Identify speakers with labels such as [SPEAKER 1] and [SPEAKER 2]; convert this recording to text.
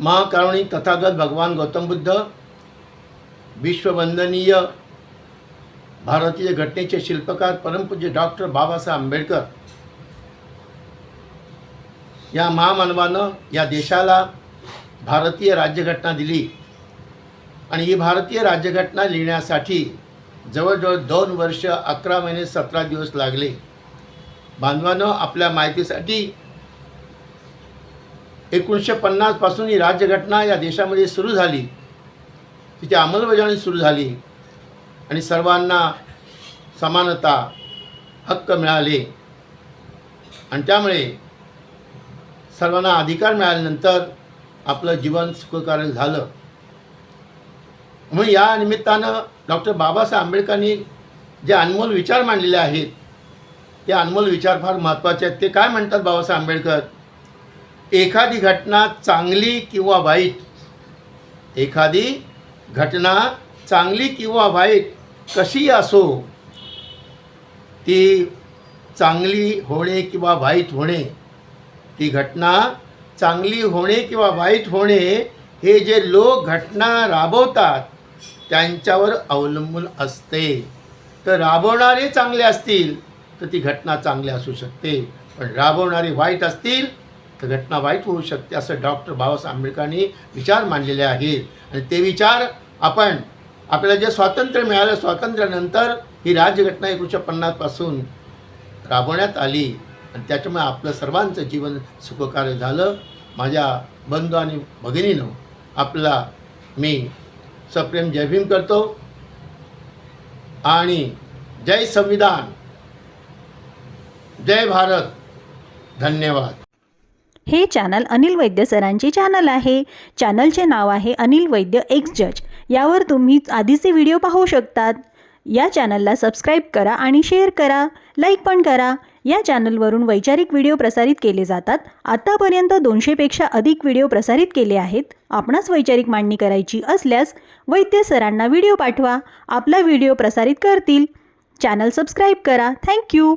[SPEAKER 1] महाकारुणी तथागत भगवान गौतम बुद्ध विश्ववंदनीय भारतीय घटनेचे शिल्पकार परमपूज्य डॉक्टर बाबासाहेब आंबेडकर. या महामानवानं या देशाला भारतीय राज्यघटना दिली आणि ही भारतीय राज्यघटना लिहिण्यासाठी जवळजवळ दोन वर्ष अकरा महिने सतरा दिवस लागले. बांधवानं आपल्या माहितीसाठी एकोणीसशे पन्नासपासून ही राज्यघटना या देशामध्ये सुरू झाली. तिची अंमलबजावणी सुरू झाली. आणि सर्वांना समानता हक्क मिळाले. आणि त्यामुळे सर्वांना अधिकार मिळाल्यानंतर आपलं जीवन सुखकारक झालं. म्हणून या निमित्तानं डॉक्टर बाबासाहेब आंबेडकरांनी जे अनमोल विचार मांडलेले आहेत ते अनमोल विचार फार महत्त्वाचे आहेत. ते काय म्हणतात बाबासाहेब आंबेडकर? एखादी घटना चांगली किंवा वाईट एखादी घटना चांगली किंवा वाईट कशी असो ती चांगली होणे किंवा वाईट होणे ती घटना चांगली होणे किंवा वाईट होणे हे जे लोक घटना राबवतात त्यांच्यावर अवलंबून असते. तर राबवणारे चांगले असतील तर ती घटना चांगली असू शकते. पण राबवणारे वाईट असतील घटना वाईट होऊ शकते असं डॉक्टर बाबासाहेब आंबेडकरांनी विचार मांडलेले आहेत आणि ते विचार आपण आपल्याला जे स्वातंत्र्य मिळालं स्वातंत्र्यानंतर ही राज्यघटना एकोणीसशे पन्नासपासून राबवण्यात आली. आणि त्याच्यामुळे आपलं सर्वांचं जीवन सुखकार्य झालं. माझ्या बंधू आणि भगिनीनं आपला मी सप्रेम जयभीम करतो. आणि जय संविधान. जय भारत. धन्यवाद.
[SPEAKER 2] हे चॅनल अनिल वैद्य सरांचे चॅनल आहे. चॅनलचे नाव आहे अनिल वैद्य एक्स जज. यावर तुम्ही आधीचे व्हिडिओ पाहू शकतात. या चॅनलला सबस्क्राईब करा आणि शेअर करा. लाईक पण करा. या चॅनलवरून वैचारिक व्हिडिओ प्रसारित केले जातात. आत्तापर्यंत दोनशेपेक्षा अधिक व्हिडिओ प्रसारित केले आहेत. आपणास वैचारिक मांडणी करायची असल्यास वैद्य सरांना व्हिडिओ पाठवा. आपला व्हिडिओ प्रसारित करतील. चॅनल सबस्क्राईब करा. Thank you.